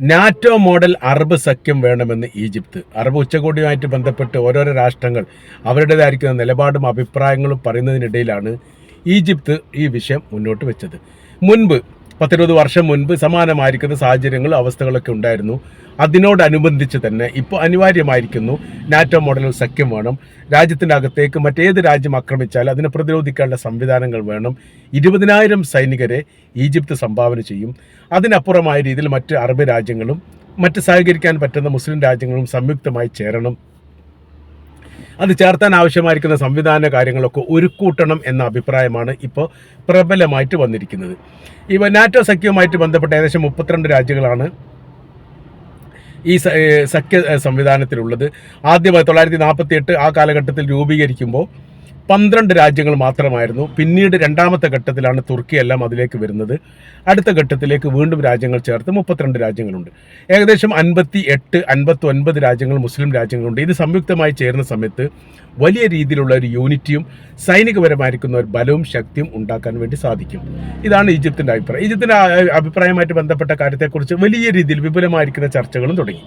NATO model Arab സഖ്യം വേണമെന്ന് Egypt. Arab ഉച്ചകോടിയുമായിട്ട് ബന്ധപ്പെട്ട് ഓരോരോ രാഷ്ട്രങ്ങൾ അവരുടേതായിരിക്കുന്ന നിലപാടും അഭിപ്രായങ്ങളും പറയുന്നതിനിടയിലാണ് ഈജിപ്ത് ഈ വിഷയം മുന്നോട്ട് വെച്ചത്. മുൻപ് പത്തിരുപത് വർഷം മുൻപ് സമാനമായിരിക്കുന്ന സാഹചര്യങ്ങളും അവസ്ഥകളൊക്കെ ഉണ്ടായിരുന്നു. അതിനോടനുബന്ധിച്ച് തന്നെ ഇപ്പോൾ അനിവാര്യമായിരിക്കുന്നു നാറ്റോ മോഡലിൽ സഖ്യം വേണം. രാജ്യത്തിന്റെ അകത്തേക്ക് മറ്റേത് രാജ്യം ആക്രമിച്ചാൽ അതിനെ പ്രതിരോധിക്കാനുള്ള സംവിധാനങ്ങൾ വേണം. ഇരുപതിനായിരം സൈനികരെ ഈജിപ്ത് സംഭാവന ചെയ്യും. അതിനപ്പുറമായ രീതിയിൽ മറ്റ് അറബ് രാജ്യങ്ങളും മറ്റ് സഹകരിക്കാൻ പറ്റുന്ന മുസ്ലിം രാജ്യങ്ങളും സംയുക്തമായി ചേരണം. അത് ചേർത്താൻ ആവശ്യമായിരിക്കുന്ന സംവിധാന കാര്യങ്ങളൊക്കെ ഒരുക്കൂട്ടണം എന്ന അഭിപ്രായമാണ് ഇപ്പോൾ പ്രബലമായിട്ട് വന്നിരിക്കുന്നത്. ഇവ നാറ്റോ സഖ്യവുമായിട്ട് ബന്ധപ്പെട്ട ഏകദേശം മുപ്പത്തിരണ്ട് രാജ്യങ്ങളാണ് ഈ സഖ്യ സംവിധാനത്തിലുള്ളത്. ആദ്യമായി തൊള്ളായിരത്തി നാൽപ്പത്തി എട്ട് ആ കാലഘട്ടത്തിൽ രൂപീകരിക്കുമ്പോൾ പന്ത്രണ്ട് രാജ്യങ്ങൾ മാത്രമായിരുന്നു. പിന്നീട് രണ്ടാമത്തെ ഘട്ടത്തിലാണ് തുർക്കി എല്ലാം അതിലേക്ക് വരുന്നത്. അടുത്ത ഘട്ടത്തിലേക്ക് വീണ്ടും രാജ്യങ്ങൾ ചേർത്ത് മുപ്പത്തിരണ്ട് രാജ്യങ്ങളുണ്ട്. ഏകദേശം അൻപത്തി എട്ട് അൻപത്തി ഒൻപത് രാജ്യങ്ങൾ മുസ്ലിം രാജ്യങ്ങളുണ്ട്. ഇത് സംയുക്തമായി ചേരുന്ന സമയത്ത് വലിയ രീതിയിലുള്ള ഒരു യൂണിറ്റിയും സൈനികപരമായിരിക്കുന്ന ഒരു ബലവും ശക്തിയും ഉണ്ടാക്കാൻ വേണ്ടി സാധിക്കും. ഇതാണ് ഈജിപ്തിന്റെ അഭിപ്രായം. ഈജിപ്തിന്റെ അഭിപ്രായമായിട്ട് ബന്ധപ്പെട്ട കാര്യത്തെക്കുറിച്ച് വലിയ രീതിയിൽ വിപുലമായിരിക്കുന്ന ചർച്ചകളും തുടങ്ങി.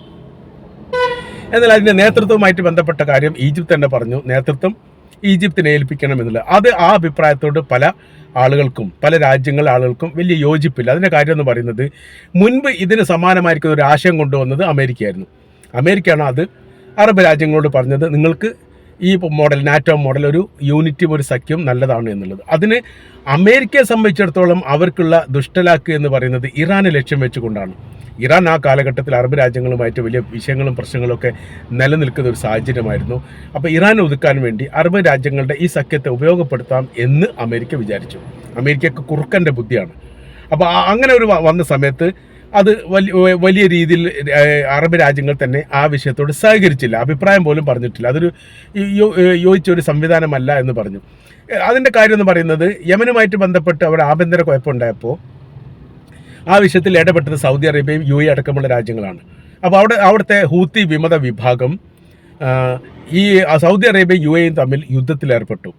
എന്നാൽ അതിന്റെ നേതൃത്വവുമായിട്ട് ബന്ധപ്പെട്ട കാര്യം ഈജിപ്ത് തന്നെ പറഞ്ഞു. നേതൃത്വം ഈജിപ്തിനെ ഏൽപ്പിക്കണം എന്നുള്ളത് അത് ആ അഭിപ്രായത്തോട് പല ആളുകൾക്കും പല രാജ്യങ്ങളിലെ ആളുകൾക്കും വലിയ യോജിപ്പില്ല. അതിന്റെ കാര്യം എന്ന് പറയുന്നത് മുൻപ് ഇതിന് സമാനമായിരിക്കുന്ന ഒരു ആശയം കൊണ്ടുവന്നത് അമേരിക്കയായിരുന്നു. അമേരിക്കയാണ് അത്. അറബ് രാജ്യങ്ങളോട് പറഞ്ഞത് നിങ്ങൾക്ക് ഈ മോഡൽ നാറ്റോ മോഡൽ ഒരു യൂണിറ്റി ഒരു സഖ്യം നല്ലതാണ് എന്നുള്ളത്. അതിന് അമേരിക്കയെ സംബന്ധിച്ചിടത്തോളം അവർക്കുള്ള ദുഷ്ടലാക്ക് എന്ന് പറയുന്നത് ഇറാനെ ലക്ഷ്യം വെച്ചുകൊണ്ടാണ്. ഇറാൻ ആ കാലഘട്ടത്തിൽ അറബ് രാജ്യങ്ങളുമായിട്ട് വലിയ വിഷയങ്ങളും പ്രശ്നങ്ങളൊക്കെ നിലനിൽക്കുന്ന ഒരു സാഹചര്യമായിരുന്നു. അപ്പോൾ ഇറാൻ ഒതുക്കാൻ വേണ്ടി അറബ് രാജ്യങ്ങളുടെ ഈ സഖ്യത്തെ ഉപയോഗപ്പെടുത്താം എന്ന് അമേരിക്ക വിചാരിച്ചു. അമേരിക്കക്ക് കുറുക്കന്റെ ബുദ്ധിയാണ്. അപ്പോൾ അങ്ങനെ ഒരു വന്ന സമയത്ത് അത് വലിയ വലിയ രീതിയിൽ അറബ് രാജ്യങ്ങൾ തന്നെ ആ വിഷയത്തോട് സഹകരിച്ചില്ല. അഭിപ്രായം പോലും പറഞ്ഞിട്ടില്ല. അതൊരു യോജിച്ച ഒരു സംവിധാനമല്ല എന്ന് പറഞ്ഞു. അതിന്റെ കാര്യം എന്ന് പറയുന്നത് യമനുമായിട്ട് ബന്ധപ്പെട്ട് അവിടെ ആഭ്യന്തര കുഴപ്പമുണ്ടായപ്പോൾ ആ വിഷയത്തിൽ ഇടപെട്ടത് സൗദി അറേബ്യയും യു എ അടക്കമുള്ള രാജ്യങ്ങളാണ്. അപ്പോൾ അവിടെ അവിടുത്തെ ഹൂത്തി വിമത വിഭാഗം ഈ സൗദി അറേബ്യയും യു എയും തമ്മിൽ യുദ്ധത്തിലേർപ്പെട്ടു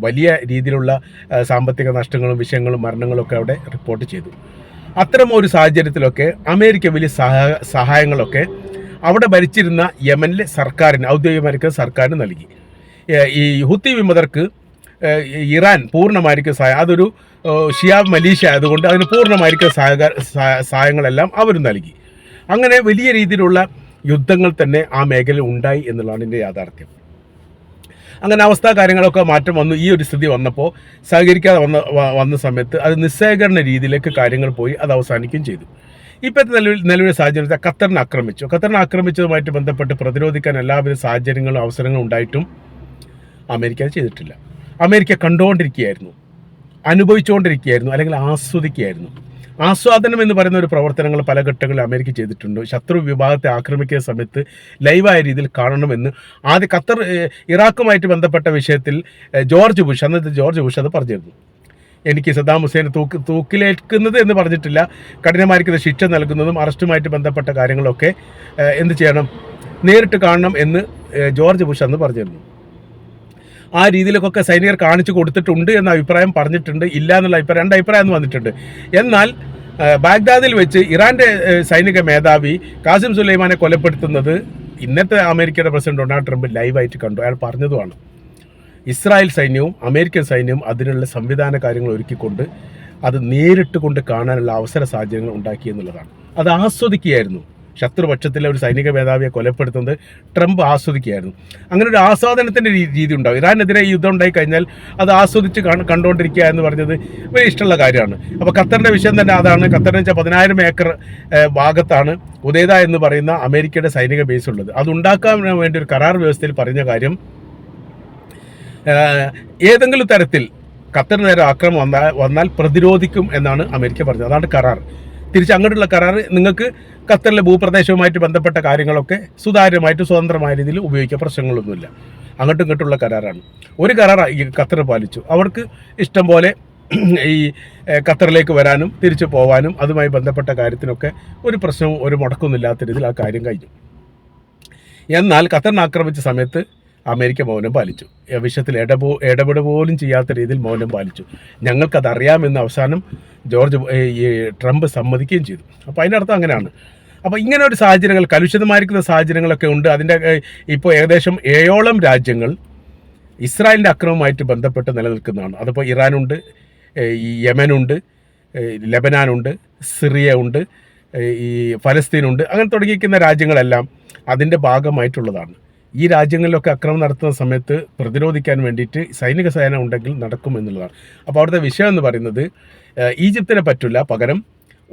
വലിയ രീതിയിലുള്ള സാമ്പത്തിക നഷ്ടങ്ങളും വിഷയങ്ങളും മരണങ്ങളും ഒക്കെ അവിടെ റിപ്പോർട്ട് ചെയ്തു. അത്തരം ഒരു സാഹചര്യത്തിലൊക്കെ അമേരിക്ക വലിയ സഹായ സഹായങ്ങളൊക്കെ അവിടെ ഭരിച്ചിരുന്ന യമനിലെ സർക്കാരിന് ഔദ്യോഗികമായിരിക്കും സർക്കാരിന് നൽകി. ഈ ഹുത്തി വിമതർക്ക് ഇറാൻ പൂർണമായിരിക്കും സഹായം അതൊരു ഷിയാ ഷിയാബ് മലീഷ്യ ആയതുകൊണ്ട് അതിന് പൂർണമായിരിക്കും സഹക സഹായങ്ങളെല്ലാം അവർ നൽകി. അങ്ങനെ വലിയ രീതിയിലുള്ള യുദ്ധങ്ങൾ തന്നെ ആ മേഖലയിൽ ഉണ്ടായി എന്നുള്ളതാണ് എന്റെ യാഥാർത്ഥ്യം. അങ്ങനെ അവസ്ഥ കാര്യങ്ങളൊക്കെ മാറ്റം വന്നു. ഈ ഒരു സ്ഥിതി വന്നപ്പോൾ സഹകരിക്കാതെ വന്ന വന്ന സമയത്ത് അത് നിസ്സഹകരണ രീതിയിലേക്ക് കാര്യങ്ങൾ പോയി അത് അവസാനിക്കുകയും ചെയ്തു. ഇപ്പോഴത്തെ നിലവിൽ നിലവിലെ സാഹചര്യത്തിൽ ഖത്തറിനെ ആക്രമിച്ചു. ഖത്തറിനെ ആക്രമിച്ചതുമായിട്ട് ബന്ധപ്പെട്ട് പ്രതിരോധിക്കാൻ എല്ലാവിധ സാഹചര്യങ്ങളും അവസരങ്ങളും ഉണ്ടായിട്ടും അമേരിക്ക ചെയ്തിട്ടില്ല. അമേരിക്ക കണ്ടുകൊണ്ടിരിക്കുകയായിരുന്നു. അനുഭവിച്ചുകൊണ്ടിരിക്കുകയായിരുന്നു. അല്ലെങ്കിൽ ആസ്വദിക്കുകയായിരുന്നു. ആസ്വാദനം എന്ന് പറയുന്ന ഒരു പ്രവർത്തനങ്ങൾ പല ഘട്ടങ്ങളിൽ അമേരിക്ക ചെയ്തിട്ടുണ്ട്. ശത്രു വിഭാഗത്തെ ആക്രമിക്കുന്ന സമയത്ത് ലൈവായ രീതിയിൽ കാണണമെന്ന് ആദ്യ ഖത്തർ ഇറാഖുമായിട്ട് ബന്ധപ്പെട്ട വിഷയത്തിൽ ജോർജ് ബുഷ് അന്നത്തെ ജോർജ് ബുഷ് അത് പറഞ്ഞിരുന്നു. എനിക്ക് സദ്ദാം ഹുസൈനെ തൂക്ക് തൂക്കിലേക്കുന്നത് എന്ന് പറഞ്ഞിട്ടില്ല. കഠിനമായിരിക്കുന്ന ശിക്ഷ നൽകുന്നതും അറസ്റ്റുമായിട്ട് ബന്ധപ്പെട്ട കാര്യങ്ങളൊക്കെ എന്ത് ചെയ്യണം? നേരിട്ട് കാണണം എന്ന് ജോർജ് ബുഷ് അന്ന് പറഞ്ഞിരുന്നു. ആ രീതിയിലൊക്കെ സൈനികർ കാണിച്ചു കൊടുത്തിട്ടുണ്ട് എന്ന അഭിപ്രായം പറഞ്ഞിട്ടുണ്ട്. ഇല്ല എന്നുള്ള അഭിപ്രായം രണ്ട് അഭിപ്രായം വന്നിട്ടുണ്ട്. എന്നാൽ ബാഗ്ദാദിൽ വെച്ച് ഇറാന്റെ സൈനിക മേധാവി കാസിം സുലൈമാനെ കൊലപ്പെടുത്തുന്നത് ഇന്നത്തെ അമേരിക്കയുടെ പ്രസിഡന്റ് ഡൊണാൾഡ് ട്രംപ് ലൈവായിട്ട് കണ്ടു. അയാൾ പറഞ്ഞതുമാണ്. ഇസ്രായേൽ സൈന്യവും അമേരിക്കൻ സൈന്യവും അതിനുള്ള സംവിധാന കാര്യങ്ങൾ ഒരുക്കിക്കൊണ്ട് അത് നേരിട്ട് കൊണ്ട് കാണാനുള്ള അവസര സാഹചര്യങ്ങൾ ഉണ്ടാക്കി എന്നുള്ളതാണ്. അത് ആസ്വദിക്കുകയായിരുന്നു. ശത്രുപക്ഷത്തിലെ ഒരു സൈനിക മേധാവിയെ കൊലപ്പെടുത്തുന്നത് ട്രംപ് ആസ്വദിക്കുകയായിരുന്നു. അങ്ങനെ ഒരു ആസ്വാദനത്തിന്റെ രീതി ഉണ്ടാവും ഇറാനെതിരെ യുദ്ധം ഉണ്ടായി കഴിഞ്ഞാൽ അത് ആസ്വദിച്ച് കാണ- കണ്ടുകൊണ്ടിരിക്കുക എന്ന് പറഞ്ഞത് വലിയ ഇഷ്ടമുള്ള കാര്യമാണ്. അപ്പോൾ ഖത്തറിന്റെ വിഷയം തന്നെ അതാണ്. ഖത്തറിന് വെച്ചാൽ പതിനായിരം ഏക്കർ ഭാഗത്താണ് ഉദയത എന്ന് പറയുന്ന അമേരിക്കയുടെ സൈനിക ബേസ് ഉള്ളത്. അത് ഉണ്ടാക്കാൻ വേണ്ടി ഒരു കരാർ വ്യവസ്ഥയിൽ പറഞ്ഞ കാര്യം ഏതെങ്കിലും തരത്തിൽ ഖത്തറിന് നേരെ ആക്രമണം വന്നാൽ വന്നാൽ പ്രതിരോധിക്കും എന്നാണ് അമേരിക്ക പറഞ്ഞത്. അതാണ് കരാർ. തിരിച്ച് അങ്ങോട്ടുള്ള കരാർ നിങ്ങൾക്ക് ഖത്തറിലെ ഭൂപ്രദേശവുമായിട്ട് ബന്ധപ്പെട്ട കാര്യങ്ങളൊക്കെ സുതാര്യമായിട്ട് സ്വതന്ത്രമായ രീതിയിൽ ഉപയോഗിക്കുക പ്രശ്നങ്ങളൊന്നുമില്ല. അങ്ങോട്ടും ഇങ്ങോട്ടുള്ള കരാറാണ്. ഒരു കരാർ ഈ ഖത്തർ പാലിച്ചു. അവർക്ക് ഇഷ്ടം പോലെ ഈ ഖത്തറിലേക്ക് വരാനും തിരിച്ചു പോവാനും അതുമായി ബന്ധപ്പെട്ട കാര്യത്തിനൊക്കെ ഒരു പ്രശ്നവും ഒരു മുടക്കമൊന്നുമില്ലാത്ത രീതിയിൽ ആ കാര്യം കഴിഞ്ഞു. എന്നാൽ ഖത്തറിനെ ആക്രമിച്ച സമയത്ത് അമേരിക്ക മൗനം പാലിച്ചു. വിഷയത്തിൽ ഇടപോ ഇടപെട പോലും ചെയ്യാത്ത രീതിയിൽ മൗനം പാലിച്ചു. ഞങ്ങൾക്കത് അറിയാമെന്ന് അവസാനം ജോർജ് ഈ ട്രംപ് സമ്മതിക്കുകയും ചെയ്തു. അപ്പോൾ അതിന്റെ അർത്ഥം അങ്ങനെയാണ്. അപ്പോൾ ഇങ്ങനെ ഒരു സാഹചര്യങ്ങൾ കലുഷിതമായിരിക്കുന്ന സാഹചര്യങ്ങളൊക്കെ ഉണ്ട്. അതിന്റെ ഇപ്പോൾ ഏകദേശം ഏഴോളം രാജ്യങ്ങൾ ഇസ്രായേലിന്റെ അക്രമവുമായിട്ട് ബന്ധപ്പെട്ട് നിലനിൽക്കുന്നതാണ്. അതിപ്പോൾ ഇറാനുണ്ട് ഈ യമനുണ്ട് ലബനാനുണ്ട് സിറിയ ഉണ്ട് ഈ ഫലസ്തീനുണ്ട് അങ്ങനെ തുടങ്ങിയിരിക്കുന്ന രാജ്യങ്ങളെല്ലാം അതിന്റെ ഭാഗമായിട്ടുള്ളതാണ്. ഈ രാജ്യങ്ങളിലൊക്കെ അക്രമം നടത്തുന്ന സമയത്ത് പ്രതിരോധിക്കാൻ വേണ്ടിയിട്ട് സൈനിക സേന ഉണ്ടെങ്കിൽ നടക്കും എന്നുള്ളതാണ്. അപ്പോൾ അവിടുത്തെ വിഷയം എന്ന് പറയുന്നത് ഈജിപ്തിനെ പറ്റില്ല. പകരം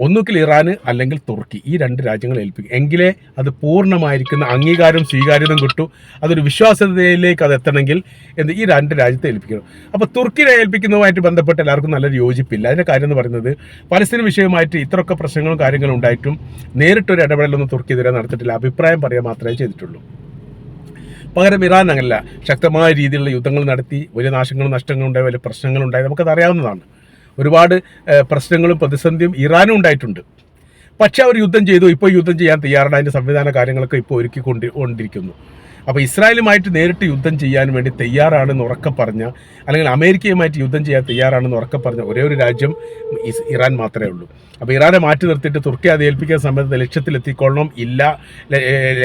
ഒന്നുകിൽ ഇറാന് അല്ലെങ്കിൽ തുർക്കി ഈ രണ്ട് രാജ്യങ്ങൾ ഏൽപ്പിക്കും. എങ്കിലേ അത് പൂർണമായിരിക്കുന്ന അംഗീകാരം സ്വീകാര്യതയും കിട്ടൂ. അതൊരു വിശ്വാസ്യതയിലേക്ക് അത് എത്തണമെങ്കിൽ എന്ത് ഈ രണ്ട് രാജ്യത്തെ ഏൽപ്പിക്കണം. അപ്പോൾ തുർക്കിനെ ഏൽപ്പിക്കുന്നതുമായിട്ട് ബന്ധപ്പെട്ട് എല്ലാവർക്കും നല്ലൊരു യോജിപ്പില്ല. അതിന്റെ കാര്യം എന്ന് പറയുന്നത് പലസ്തീൻ വിഷയമായിട്ട് ഇത്രയൊക്കെ പ്രശ്നങ്ങളും കാര്യങ്ങളും ഉണ്ടായിട്ടും നേരിട്ടൊരു ഇടപെടലൊന്നും തുർക്കി ഇതുവരെ നടത്തിയിട്ടില്ല. അഭിപ്രായം പറയുക മാത്രമേ ചെയ്തിട്ടുള്ളൂ. പകരം ഇറാൻ അങ്ങനല്ല. ശക്തമായ രീതിയിലുള്ള യുദ്ധങ്ങൾ നടത്തി വലിയ നാശങ്ങളും നഷ്ടങ്ങളും ഉണ്ടായി വലിയ പ്രശ്നങ്ങളുണ്ടായി നമുക്കത് അറിയാവുന്നതാണ്. ഒരുപാട് പ്രശ്നങ്ങളും പ്രതിസന്ധിയും ഇറാനും ഉണ്ടായിട്ടുണ്ട്. പക്ഷേ അവർ യുദ്ധം ചെയ്തു. ഇപ്പോൾ യുദ്ധം ചെയ്യാൻ തയ്യാറാണ്. അതിന്റെ സംവിധാന കാര്യങ്ങളൊക്കെ ഇപ്പോൾ ഒരുക്കി കൊണ്ട് കൊണ്ടിരിക്കുന്നു. അപ്പോൾ ഇസ്രായേലുമായിട്ട് നേരിട്ട് യുദ്ധം ചെയ്യാൻ വേണ്ടി തയ്യാറാണെന്ന് ഉറക്കെ പറഞ്ഞ അല്ലെങ്കിൽ അമേരിക്കയുമായിട്ട് യുദ്ധം ചെയ്യാൻ തയ്യാറാണെന്ന് ഉറക്കെ പറഞ്ഞ ഒരേ ഒരു രാജ്യം ഇറാൻ മാത്രമേ ഉള്ളൂ. അപ്പോൾ ഇറാനെ മാറ്റി നിർത്തിയിട്ട് തുർക്കി അത് ഏൽപ്പിക്കാൻ സമയത്ത് ലക്ഷ്യത്തിലെത്തിക്കൊള്ളണം ഇല്ല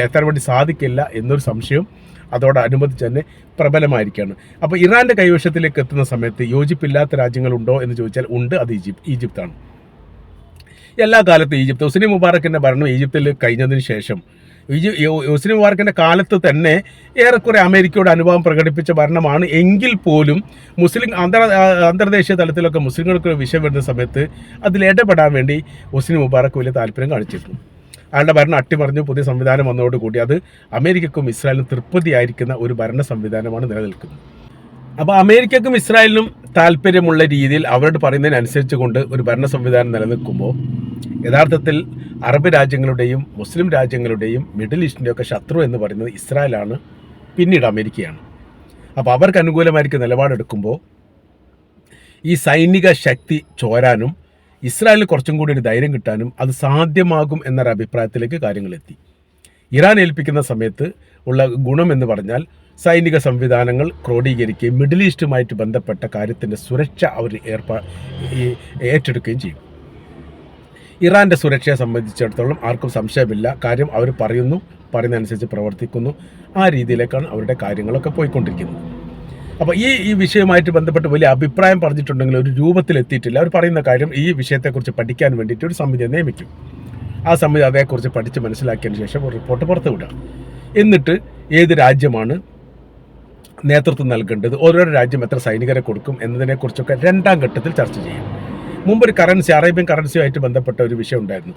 എത്താൻ വേണ്ടി സാധിക്കില്ല എന്നൊരു സംശയം അതോടനുബന്ധിച്ച് തന്നെ പ്രബലമായിരിക്കുകയാണ്. അപ്പോൾ ഇറാന്റെ കൈവശത്തിലേക്ക് എത്തുന്ന സമയത്ത് യോജിപ്പില്ലാത്ത രാജ്യങ്ങളുണ്ടോ എന്ന് ചോദിച്ചാൽ ഉണ്ട്. അത് ഈജിപ്ത് ഈജിപ്താണ്. എല്ലാ കാലത്തും ഈജിപ്ത്. ഹുസ്നി മുബാറക്കിന്റെ ഭരണം ഈജിപ്തിൽ കഴിഞ്ഞതിന് ശേഷം ഹുസ്നി മുബാറക്കിന്റെ കാലത്ത് തന്നെ ഏറെക്കുറെ അമേരിക്കയുടെ അനുഭവം പ്രകടിപ്പിച്ച ഭരണമാണ്. എങ്കിൽ പോലും മുസ്ലിം അന്തർ അന്തർദേശീയ തലത്തിലൊക്കെ മുസ്ലിങ്ങൾക്ക് വിഷയം വരുന്ന സമയത്ത് അതിൽ ഇടപെടാൻ വേണ്ടി ഹുസ്നി മുബാറക്ക് വലിയ താല്പര്യം കാണിച്ചിരുന്നു. അയാളുടെ ഭരണം അട്ടിമറിഞ്ഞു പുതിയ സംവിധാനം വന്നതോടുകൂടി അത് അമേരിക്കക്കും ഇസ്രായേലിനും തൃപ്തിയായിരിക്കുന്ന ഒരു ഭരണ സംവിധാനമാണ് നിലനിൽക്കുന്നത്. അപ്പോൾ അമേരിക്കക്കും ഇസ്രായേലിനും താല്പര്യമുള്ള രീതിയിൽ അവരോട് പറയുന്നതിനനുസരിച്ച് കൊണ്ട് ഒരു ഭരണ സംവിധാനം നിലനിൽക്കുമ്പോൾ യഥാർത്ഥത്തിൽ അറബ് രാജ്യങ്ങളുടെയും മുസ്ലിം രാജ്യങ്ങളുടെയും മിഡിൽ ഈസ്റ്റിന്റെയൊക്കെ ശത്രു എന്ന് പറയുന്നത് ഇസ്രായേലാണ് പിന്നീട് അമേരിക്കയാണ്. അപ്പോൾ അവർക്ക് അനുകൂലമായിരിക്കും നിലപാടെടുക്കുമ്പോൾ ഈ സൈനിക ശക്തി ചോരാനും ഇസ്രായേലിന് കുറച്ചും കൂടി ഒരു ധൈര്യം കിട്ടാനും അത് സാധ്യമാകും എന്നൊരു അഭിപ്രായത്തിലേക്ക് കാര്യങ്ങളെത്തി ഇറാൻ ഏൽപ്പിക്കുന്ന സമയത്ത് ഉള്ള ഗുണം എന്ന് പറഞ്ഞാൽ സൈനിക സംവിധാനങ്ങൾ ക്രോഡീകരിക്കുകയും മിഡിൽ ഈസ്റ്റുമായിട്ട് ബന്ധപ്പെട്ട കാര്യത്തിന്റെ സുരക്ഷ അവർ ഏർപ്പാ ഏറ്റെടുക്കുകയും ചെയ്യും. ഇറാന്റെ സുരക്ഷയെ സംബന്ധിച്ചിടത്തോളം ആർക്കും സംശയമില്ല. കാര്യം അവർ പറയുന്നു പറയുന്നതനുസരിച്ച് പ്രവർത്തിക്കുന്നു. ആ രീതിയിലേക്കാണ് അവരുടെ കാര്യങ്ങളൊക്കെ പോയിക്കൊണ്ടിരിക്കുന്നത്. അപ്പോൾ ഈ ഈ വിഷയവുമായിട്ട് ബന്ധപ്പെട്ട് വലിയ അഭിപ്രായം പറഞ്ഞിട്ടുണ്ടെങ്കിൽ ഒരു രൂപത്തിൽ എത്തിയിട്ടില്ല അവർ പറയുന്ന കാര്യം ഈ വിഷയത്തെക്കുറിച്ച് പഠിക്കാൻ വേണ്ടിയിട്ട് ഒരു സമിതിയെ നിയമിക്കും. ആ സമിതി അതേക്കുറിച്ച് പഠിച്ച് മനസ്സിലാക്കിയതിന് ശേഷം ഒരു റിപ്പോർട്ട് പുറത്തു വിടുക എന്നിട്ട് ഏത് രാജ്യമാണ് നേതൃത്വം നൽകേണ്ടത് ഓരോരോ രാജ്യം എത്ര സൈനികരെ കൊടുക്കും എന്നതിനെക്കുറിച്ചൊക്കെ രണ്ടാം ഘട്ടത്തിൽ ചർച്ച ചെയ്യും. മുമ്പ് ഒരു കറൻസി അറേബ്യൻ കറൻസിയുമായിട്ട് ബന്ധപ്പെട്ട ഒരു വിഷയം ഉണ്ടായിരുന്നു.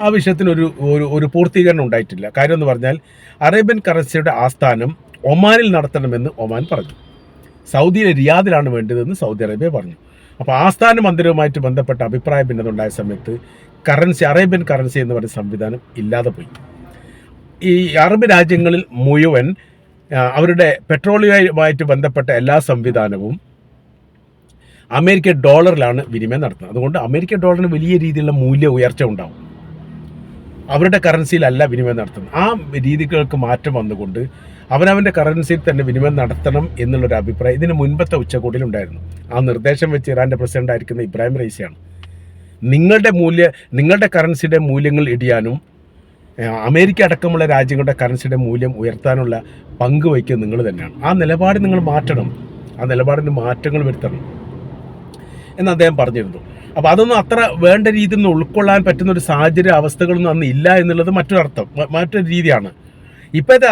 ആ വിഷയത്തിന് ഒരു ഒരു ഒരു പൂർത്തീകരണം ഉണ്ടായിട്ടില്ല. കാര്യം എന്ന് പറഞ്ഞാൽ അറേബ്യൻ കറൻസിയുടെ ആസ്ഥാനം ഒമാനിൽ നടത്തണമെന്ന് ഒമാൻ പറഞ്ഞു. സൗദിയിലെ റിയാദിലാണ് വേണ്ടതെന്ന് സൗദി അറേബ്യ പറഞ്ഞു. അപ്പോൾ ആസ്ഥാന മന്ദിരവുമായിട്ട് ബന്ധപ്പെട്ട അഭിപ്രായ ഭിന്നത ഉണ്ടായ സമയത്ത് കറൻസി അറേബ്യൻ കറൻസി എന്ന് പറയുന്ന സംവിധാനം ഇല്ലാതെ പോയി. ഈ അറബ് രാജ്യങ്ങളിൽ മുഴുവൻ അവരുടെ പെട്രോളിയുമായിട്ട് ബന്ധപ്പെട്ട എല്ലാ സംവിധാനവും അമേരിക്ക ഡോളറിലാണ് വിനിമയം നടത്തുന്നത്. അതുകൊണ്ട് അമേരിക്ക ഡോളറിന് വലിയ രീതിയിലുള്ള മൂല്യ ഉയർച്ച ഉണ്ടാവും. അവരുടെ കറൻസിയിലല്ല വിനിമയം നടത്തുന്നത്. ആ രീതികൾക്ക് മാറ്റം വന്നുകൊണ്ട് അവനവന്റെ കറൻസിയിൽ തന്നെ വിനിമയം നടത്തണം എന്നുള്ളൊരു അഭിപ്രായം ഇതിന് മുൻപത്തെ ഉച്ചകോടിയിൽ ഉണ്ടായിരുന്നു. ആ നിർദ്ദേശം വെച്ച് ഇറാന്റെ പ്രസിഡന്റ് ആയിരിക്കുന്ന ഇബ്രാഹിം റൈസിയാണ് നിങ്ങളുടെ മൂല്യ നിങ്ങളുടെ കറൻസിയുടെ മൂല്യങ്ങൾ ഇടിയാനും അമേരിക്ക അടക്കമുള്ള രാജ്യങ്ങളുടെ കറൻസിയുടെ മൂല്യം ഉയർത്താനുള്ള പങ്ക് വഹിക്കുന്നത് നിങ്ങൾ തന്നെയാണ്. ആ നിലപാട് നിങ്ങൾ മാറ്റണം. ആ നിലപാടിന് മാറ്റങ്ങൾ വരുത്തണം. എന്ന് അദ്ദേഹം പറഞ്ഞിരുന്നു. അപ്പോൾ അതൊന്നും അത്ര വേണ്ട രീതിയിൽ നിന്ന് ഉൾക്കൊള്ളാൻ പറ്റുന്ന ഒരു സാഹചര്യ അവസ്ഥകളൊന്നും അന്ന് ഇല്ല എന്നുള്ളത് മറ്റൊരർത്ഥം മറ്റൊരു രീതിയാണ്. ഇപ്പോഴത്തെ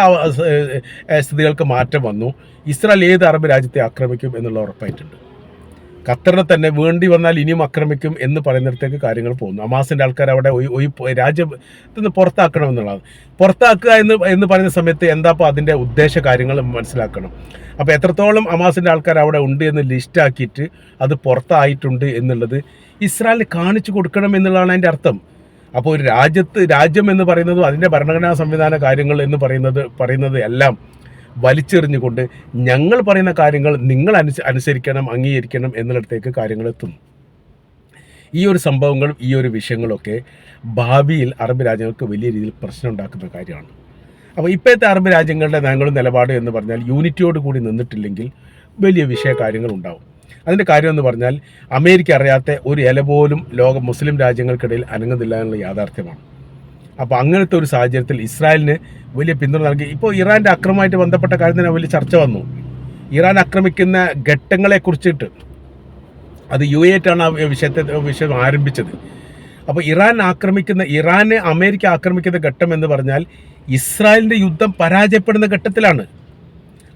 സ്ഥിതികൾക്ക് മാറ്റം വന്നു. ഇസ്രായേൽ ഏത് അറബ് രാജ്യത്തെ ആക്രമിക്കും എന്നുള്ള ഉറപ്പായിട്ടുണ്ട്. ഖത്തറിനെ തന്നെ വേണ്ടി വന്നാൽ ഇനിയും ആക്രമിക്കും എന്ന് പറയുന്നിടത്തേക്ക് കാര്യങ്ങൾ പോകുന്നു. അമാസിന്റെ ആൾക്കാർ അവിടെ രാജ്യത്ത് നിന്ന് പുറത്താക്കണം എന്നുള്ളതാണ്. പുറത്താക്കുക എന്ന് എന്ന് പറയുന്ന സമയത്ത് എന്താ അപ്പോൾ അതിന്റെ ഉദ്ദേശ കാര്യങ്ങൾ മനസ്സിലാക്കണം. അപ്പോൾ എത്രത്തോളം അമാസിന്റെ ആൾക്കാർ അവിടെ ഉണ്ട് എന്ന് ലിസ്റ്റാക്കിയിട്ട് അത് പുറത്തായിട്ടുണ്ട് എന്നുള്ളത് ഇസ്രായേലിന് കാണിച്ചു കൊടുക്കണം എന്നുള്ളതാണ് അതിന്റെ അർത്ഥം. അപ്പോൾ ഒരു രാജ്യത്ത് രാജ്യം എന്ന് പറയുന്നതും അതിന്റെ ഭരണഘടനാ സംവിധാന കാര്യങ്ങൾ എന്ന് പറയുന്നത് പറയുന്നത് എല്ലാം വലിച്ചെറിഞ്ഞുകൊണ്ട് ഞങ്ങൾ പറയുന്ന കാര്യങ്ങൾ നിങ്ങൾ അനുസ അനുസരിക്കണം അംഗീകരിക്കണം എന്നിടത്തേക്ക് കാര്യങ്ങൾ എത്തും. ഈ ഒരു സംഭവങ്ങളും ഈ ഒരു വിഷയങ്ങളൊക്കെ ഭാവിയിൽ അറബ് രാജ്യങ്ങൾക്ക് വലിയ രീതിയിൽ പ്രശ്നം ഉണ്ടാക്കുന്ന കാര്യമാണ്. അപ്പോൾ ഇപ്പോഴത്തെ അറബ് രാജ്യങ്ങളുടെ നയങ്ങളും നിലപാട് എന്ന് പറഞ്ഞാൽ യൂണിറ്റിയോട് കൂടി നിന്നിട്ടില്ലെങ്കിൽ വലിയ വിഷയ കാര്യങ്ങൾ ഉണ്ടാവും. അതിന്റെ കാര്യം എന്ന് പറഞ്ഞാൽ അമേരിക്ക അറിയാത്ത ഒരു ഇല പോലും ലോക മുസ്ലിം രാജ്യങ്ങൾക്കിടയിൽ അനങ്ങുന്നില്ല എന്നുള്ള യാഥാർത്ഥ്യമാണ്. അപ്പോൾ അങ്ങനത്തെ ഒരു സാഹചര്യത്തിൽ ഇസ്രായേലിന് വലിയ പിന്തുണ നൽകി. ഇപ്പോൾ ഇറാന്റെ അക്രമമായിട്ട് ബന്ധപ്പെട്ട കാര്യം തന്നെ വലിയ ചർച്ച വന്നു. ഇറാൻ ആക്രമിക്കുന്ന ഘട്ടങ്ങളെ കുറിച്ചിട്ട് അത് യു എറ്റാണ് ആ വിഷയത്തെ വിഷയം ആരംഭിച്ചത്. അപ്പോൾ ഇറാൻ ആക്രമിക്കുന്ന ഇറാന് അമേരിക്ക ആക്രമിക്കുന്ന ഘട്ടം എന്ന് പറഞ്ഞാൽ ഇസ്രായേലിന്റെ യുദ്ധം പരാജയപ്പെടുന്ന ഘട്ടത്തിലാണ്.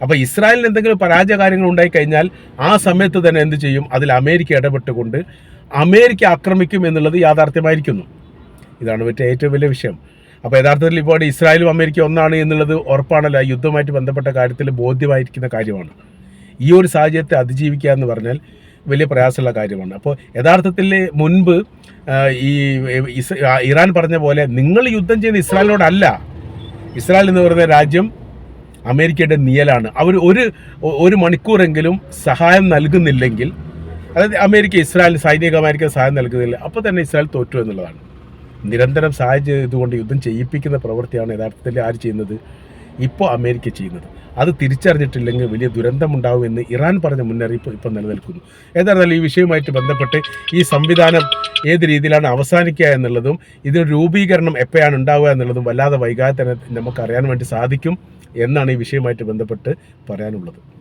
അപ്പോൾ ഇസ്രായേലിന് എന്തെങ്കിലും പരാജയ കാര്യങ്ങൾ ഉണ്ടായി കഴിഞ്ഞാൽ ആ സമയത്ത് തന്നെ എന്ത് ചെയ്യും? അതിൽ അമേരിക്ക ഇടപെട്ടുകൊണ്ട് അമേരിക്ക ആക്രമിക്കും എന്നുള്ളത് യാഥാർത്ഥ്യമായിരിക്കുന്നു. ഇതാണ് മറ്റേ ഏറ്റവും വലിയ വിഷയം. അപ്പോൾ യഥാർത്ഥത്തിൽ ഇപ്പോൾ ഇസ്രായേലും അമേരിക്ക ഒന്നാണ് എന്നുള്ളത് ഉറപ്പാണല്ലോ. യുദ്ധമായിട്ട് ബന്ധപ്പെട്ട കാര്യത്തിൽ ബോധ്യമായിരിക്കുന്ന കാര്യമാണ്. ഈ ഒരു സാഹചര്യത്തെ അതിജീവിക്കുക എന്ന് പറഞ്ഞാൽ വലിയ പ്രയാസമുള്ള കാര്യമാണ്. അപ്പോൾ യഥാർത്ഥത്തിൽ മുൻപ് ഈ ഇറാൻ പറഞ്ഞ പോലെ നിങ്ങൾ യുദ്ധം ചെയ്യുന്ന ഇസ്രായേലിനോടല്ല. ഇസ്രായേൽ എന്ന് പറയുന്ന രാജ്യം അമേരിക്കയുടെ നിയലാണ് അവർ ഒരു ഒരു മണിക്കൂറെങ്കിലും സഹായം നൽകുന്നില്ലെങ്കിൽ അതായത് അമേരിക്ക ഇസ്രായേൽ സൈനിക അമേരിക്ക സഹായം നൽകുന്നില്ല. അപ്പോൾ തന്നെ ഇസ്രായേൽ തോറ്റു എന്നുള്ളതാണ്. നിരന്തരം സാഹചര്യം ഇതുകൊണ്ട് യുദ്ധം ചെയ്യിപ്പിക്കുന്ന പ്രവൃത്തിയാണ് യഥാർത്ഥത്തിൽ ആര് ചെയ്യുന്നത്? ഇപ്പോൾ അമേരിക്ക ചെയ്യുന്നത്. അത് തിരിച്ചറിഞ്ഞിട്ടില്ലെങ്കിൽ വലിയ ദുരന്തമുണ്ടാവും എന്ന് ഇറാൻ പറഞ്ഞ മുന്നറിയിപ്പ് ഇപ്പം നിലനിൽക്കുന്നു. ഏതായിരുന്നാലും ഈ വിഷയവുമായിട്ട് ബന്ധപ്പെട്ട് ഈ സംവിധാനം ഏത് രീതിയിലാണ് അവസാനിക്കുക എന്നുള്ളതും ഇതിന് രൂപീകരണം എപ്പോഴാണ് ഉണ്ടാവുക എന്നുള്ളതും വല്ലാതെ വൈകാതെ തന്നെ നമുക്ക് അറിയാൻ വേണ്ടി സാധിക്കും എന്നാണ് ഈ വിഷയവുമായിട്ട് ബന്ധപ്പെട്ട് പറയാനുള്ളത്.